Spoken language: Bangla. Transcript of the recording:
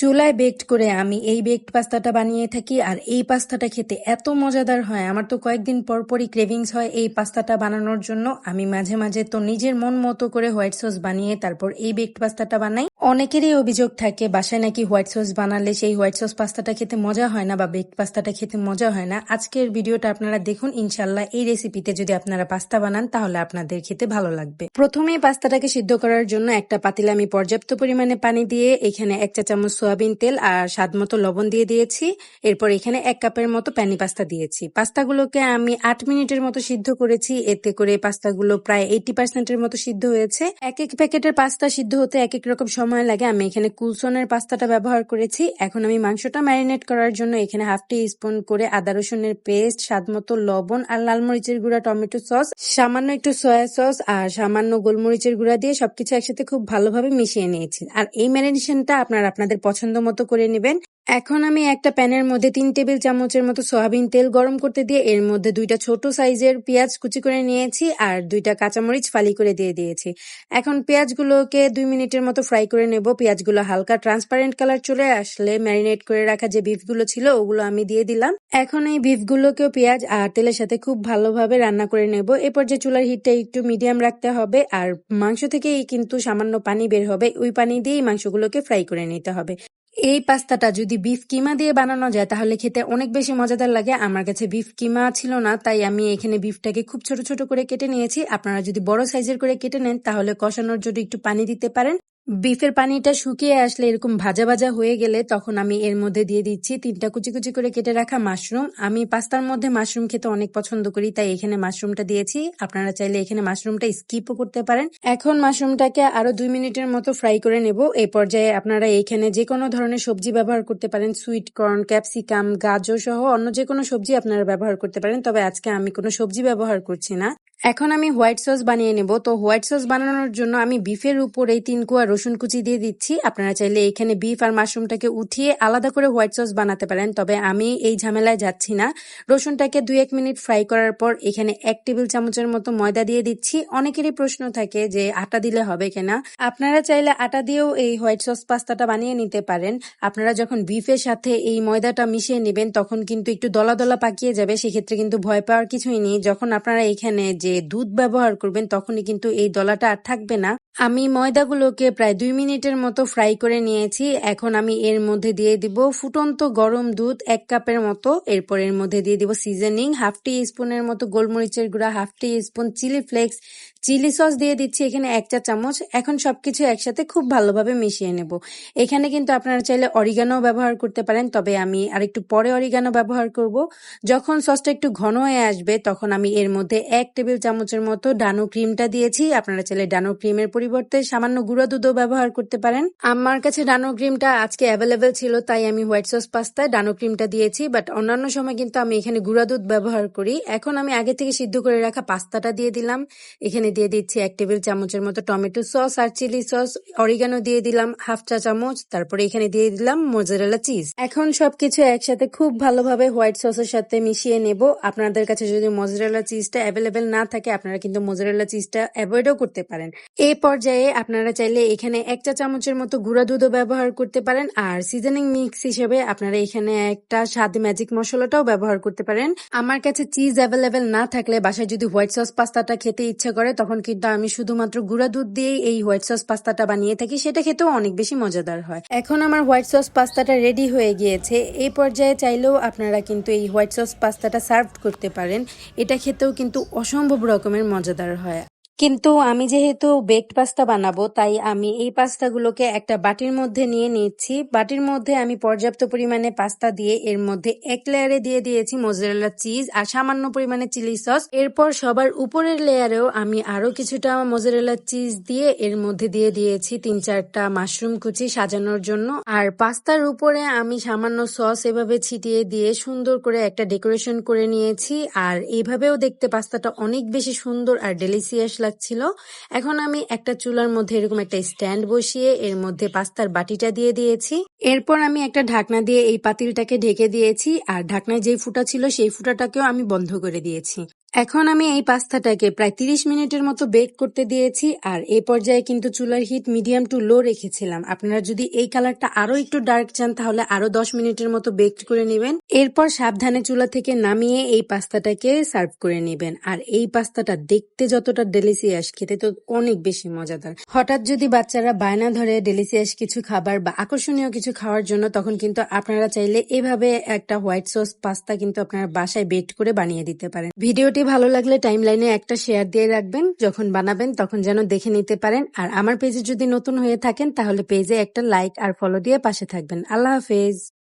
চুলায় বেকড করে আমি এই বেকড পাস্তাটা বানিয়ে থাকি, আর এই পাস্তাটা খেতে এত মজাদার হয়। আমার তো কয়েকদিন পর পরই ক্রেভিংস হয় এই পাস্তাটা বানানোর জন্য। আমি মাঝে মাঝে তো নিজের মন মতো করে হোয়াইট সস বানিয়ে তারপর এই বেকড পাস্তাটা বানাই। অনেকেরই অভিযোগ থাকে, বাসায় নাকি হোয়াইট সস বানালে সেই হোয়াইট সস পাস্তাটা খেতে মজা হয় না বা বেকড পাস্তাটা খেতে মজা হয় না। আজকের ভিডিওটা আপনারা দেখুন ইনশাল্লাহ এই রেসিপিতে যদি আপনারা পাস্তা বানান, তাহলে আপনাদের খেতে ভালো লাগবে। প্রথমেই পাস্তাটাকে সিদ্ধ করার জন্য একটা পাতিলে আমি পর্যাপ্ত পরিমাণে পানি দিয়ে এখানে এক চা চামচ সোয়াবিন তেল আর স্বাদ মতো লবণ দিয়ে দিয়েছি। এরপর এখানে এক কাপের মতো প্যানি পাস্তা দিয়েছি। পাস্তাগুলোকে আমি আট মিনিটের মতো সিদ্ধ করেছি। এতে করে পাস্তাগুলো প্রায় এইটি পার্সেন্টের মতো সিদ্ধ হয়েছে। এক এক প্যাকেটের পাস্তা সিদ্ধ হতে এক এক রকম সময় লাগে, আমি এখানে কুলসনের পাস্তাটা ব্যবহার করেছি। এখন আমি মাংসটা ম্যারিনেট করার জন্য এখানে হাফ টি স্পুন করে আদা রসুনের পেস্ট, স্বাদ মতো লবণ আর লাল মরিচের গুঁড়া, টমেটো সস, সামান্য একটু সয়া সস আর সামান্য গোলমরিচের গুঁড়া দিয়ে সবকিছু একসাথে খুব ভালোভাবে মিশিয়ে নিয়েছি। আর এই ম্যারিনেশনটা আপনারা আপনাদের পছন্দ মতো করে নেবেন। এখন আমি একটা প্যানের মধ্যে তিন টেবিল চামচের মতো সয়াবিন তেল গরম করতে দিয়ে এর মধ্যে দুইটা ছোট সাইজের পেঁয়াজ কুচি করে নিয়েছি আর দুইটা কাঁচামরিচ ফালি করে দিয়ে দিয়েছি। এখন পেঁয়াজগুলোকে দুই মিনিটের মতো ফ্রাই করে নেব। পেঁয়াজগুলো হালকা ট্রান্সপারেন্ট কালার চলে আসলে ম্যারিনেট করে রাখা যে বিফগুলো ছিল ওগুলো আমি দিয়ে দিলাম। এখন এই বিফগুলোকেও পেঁয়াজ আর তেলের সাথে খুব ভালোভাবে রান্না করে নেব। এরপর যে চুলার হিটটা একটু মিডিয়াম রাখতে হবে আর মাংস থেকেই কিন্তু সামান্য পানি বের হবে। ওই পানি দিয়েই মাংসগুলোকে ফ্রাই করে নিতে হবে। এই পাস্তাটা যদি বিফ কিমা দিয়ে বানানো যায়, তাহলে খেতে অনেক বেশি মজাদার লাগে। আমার কাছে বিফ কিমা ছিল না, তাই আমি এখানে বিফটাকে খুব ছোট ছোট করে কেটে নিয়েছি। আপনারা যদি বড় সাইজের করে কেটে নেন, তাহলে কষানোর জন্য একটু পানি দিতে পারেন। বিফের পানিটা শুকিয়ে আসলে এরকম ভাজা ভাজা হয়ে গেলে তখন আমি এর মধ্যে দিয়ে দিচ্ছি তিনটা কুচি কুচি করে কেটে রাখা মাশরুম। আমি পাস্তার মধ্যে মাশরুম খেতে অনেক পছন্দ করি, তাই এখানে মাশরুমটা দিয়েছি। আপনারা চাইলে এখানে মাশরুমটা স্কিপও করতে পারেন। এখন মাশরুমটাকে আরও দুই মিনিটের মতো ফ্রাই করে নেব। এই পর্যায়ে আপনারা এইখানে যে কোনো ধরনের সবজি ব্যবহার করতে পারেন, সুইট কর্ন, ক্যাপসিকাম, গাজর সহ অন্য যে কোনো সবজি আপনারা ব্যবহার করতে পারেন, তবে আজকে আমি কোনো সবজি ব্যবহার করছি না। এখন আমি হোয়াইট সস বানিয়ে নেব। তো হোয়াইট সস বানানোর জন্য আমি বিফের উপর এই তিন কুয়া রসুন কুচি দিয়ে দিচ্ছি। আপনারা চাইলে এখানে বিফ আর মাশরুমটাকে উঠিয়ে আলাদা করে হোয়াইট সস বানাতে পারেন, তবে আমি এই ঝামেলায় যাচ্ছি না। রসুনটাকে দুই এক মিনিট ফ্রাই করার পর এখানে এক টেবিল চামচের মতো ময়দা দিয়ে দিচ্ছি। অনেকেরই প্রশ্ন থাকে যে, আটা দিলে হবে কিনা? আপনারা চাইলে আটা দিয়েও এই হোয়াইট সস পাস্তাটা বানিয়ে নিতে পারেন। আপনারা যখন বিফের সাথে এই ময়দাটা মিশিয়ে নেবেন, তখন কিন্তু একটু দলা দলা পাকিয়ে যাবে, সেক্ষেত্রে কিন্তু ভয় পাওয়ার কিছুই নেই। যখন আপনারা এখানে যে দুধ ব্যবহার করবেন, তখনই কিন্তু এই দলাটা আর থাকবে না। আমি ময়দাগুলোকে প্রায় দুই মিনিটের মতো ফ্রাই করে নিয়েছি। এখন আমি এর মধ্যে দিয়ে দিব ফুটন্ত গরম দুধ এক কাপের মতো। এরপর এর মধ্যে দিয়ে দিব সিজনিং হাফ টি স্পুনের মতো গোলমরিচের গুঁড়া, half teaspoon chilli flakes chilli sauce দিয়ে দিচ্ছি এখানে এক চা চামচ। এখন সবকিছু একসাথে খুব ভালোভাবে মিশিয়ে নেব। এখানে কিন্তু আপনারা চাইলে অরিগানো ব্যবহার করতে পারেন, তবে আমি আর একটু পরে অরিগানো ব্যবহার করব। যখন সসটা একটু ঘন হয়ে আসবে, তখন আমি এর মধ্যে এক টেবিল চামচের মতো ডানো ক্রিমটা দিয়েছি। আপনারা চাইলে ডানো ক্রিমের পরিবর্তে সামান্য গুঁড়া দুধও ব্যবহার করতে পারেন। আমার কাছে ডানো ক্রিমটা আজকে অ্যাভেলেবেল ছিল, তাই আমি হোয়াইট সস পাস্তায় ডানো ক্রিমটা দিয়েছি বাট অন্যান্য সময় কিন্তু আমি এখানে গুঁড়া দুধ ব্যবহার করি। এখন আমি আগে থেকে সিদ্ধ করে রাখা পাস্তাটা দিয়ে দিলাম। এখানে দিয়ে দিচ্ছি এক টেবিল চামচের মতো টমেটো সস আর চিলি সস। অরিগানো দিয়ে দিলাম হাফ চা চামচ। তারপরে এখানে দিয়ে দিলাম মোজারেলা চিজ এখন সবকিছু একসাথে খুব ভালোভাবে হোয়াইট সসের সাথে মিশিয়ে নেব। আপনাদের কাছে যদি মোজারেলা চিজটা অ্যাভেলেবেল না থাকে, আপনারা কিন্তু মোজারেলা চিজটা অ্যাভয়েডও করতে পারেন। এই পর্যায়ে আপনারা চাইলে এখানে এক চা চামচের মতো গুঁড়া দুধও ব্যবহার করতে পারেন। আর সিজনিং মিক্স হিসেবে আপনারা এখানে একটা স্বাদ ম্যাজিক মশলাটাও ব্যবহার করতে পারেন। আমার কাছে চিজ অ্যাভেলেবেল না থাকলে বাসায় যদি হোয়াইট সস পাস্তাটা খেতে ইচ্ছা করে তখন কিন্তু আমি শুধুমাত্র গুঁড়া দুধ দিয়েই এই হোয়াইট সস পাস্তাটা বানিয়ে থাকি, সেটা খেতেও অনেক বেশি মজাদার হয়। এখন আমার হোয়াইট সস পাস্তাটা রেডি হয়ে গিয়েছে। এই পর্যায়ে চাইলেও আপনারা কিন্তু এই হোয়াইট সস পাস্তাটা সার্ভ করতে পারেন। এটা খেতেও কিন্তু অসম্ভব রকমের মজাদার হয়। কিন্তু আমি যেহেতু বেকড পাস্তা বানাবো, তাই আমি এই পাস্তাগুলোকে একটা বাটির মধ্যে নিয়ে নিচ্ছি। বাটির মধ্যে আমি পর্যাপ্ত পরিমাণে পাস্তা দিয়ে এর মধ্যে এক লেয়ারে দিয়ে দিয়েছি মোজারেলা চিজ আর সামান্য পরিমাণে চিলি সস এরপর সবার উপরের লেয়ারেও আমি আরও কিছুটা মোজারেলা চিজ দিয়ে এর মধ্যে দিয়ে দিয়েছি তিন চারটা মাশরুম কুচি সাজানোর জন্য। আর পাস্তার উপরে আমি সামান্য সস এভাবে ছিটিয়ে দিয়ে সুন্দর করে একটা ডেকোরেশন করে নিয়েছি। আর এইভাবেও দেখতে পাস্তাটা অনেক বেশি সুন্দর আর ডেলিসিয়াস লাগছিল এখন আমি একটা চুলার মধ্যে এরকম একটা স্ট্যান্ড বসিয়ে এর মধ্যে পাস্তার বাটিটা দিয়ে দিয়েছি। এরপর আমি একটা ঢাকনা দিয়ে এই পাতিলটাকে ঢেকে দিয়েছি। আর ঢাকনায় যেই ফুটা ছিল সেই ফুটাটাকেও আমি বন্ধ করে দিয়েছি। এখন আমি এই পাস্তাটাকে প্রায় ৩০ মিনিটের মতো বেক করতে দিয়েছি, আর এই পর্যায়ে কিন্তু চুলার হিট মিডিয়াম টু লো রেখেছিলাম। আপনারা যদি এই কালারটা আরও একটু ডার্ক চান, তাহলে আরও 10 মিনিটের মতো বেক করে নেবেন। এরপর সাবধানে চুলা থেকে নামিয়ে এই পাস্তাটাকে সার্ভ করে নেবেন। আর এই পাস্তাটা দেখতে যতটা ডেলিসিয়াস, খেতে তো অনেক বেশি মজাদার। হঠাৎ যদি বাচ্চারা বায়না ধরে ডেলিসিয়াস কিছু খাবার বা আকর্ষণীয় কিছু খাওয়ার জন্য, তখন কিন্তু আপনারা চাইলে এভাবে একটা হোয়াইট সস পাস্তা কিন্তু আপনারা বাসায় বেট করে বানিয়ে দিতে পারেন। ভিডিওটি ভালো লাগলে টাইম লাইনে একটা শেয়ার দিয়ে রাখবেন। যখন বানাবেন তখন যেন দেখে নিতে পারেন। আর আমার পেজে যদি নতুন হয়ে থাকেন তাহলে পেজে একটা লাইক আর ফলো দিয়ে পাশে থাকবেন। আল্লাহ হাফেজ।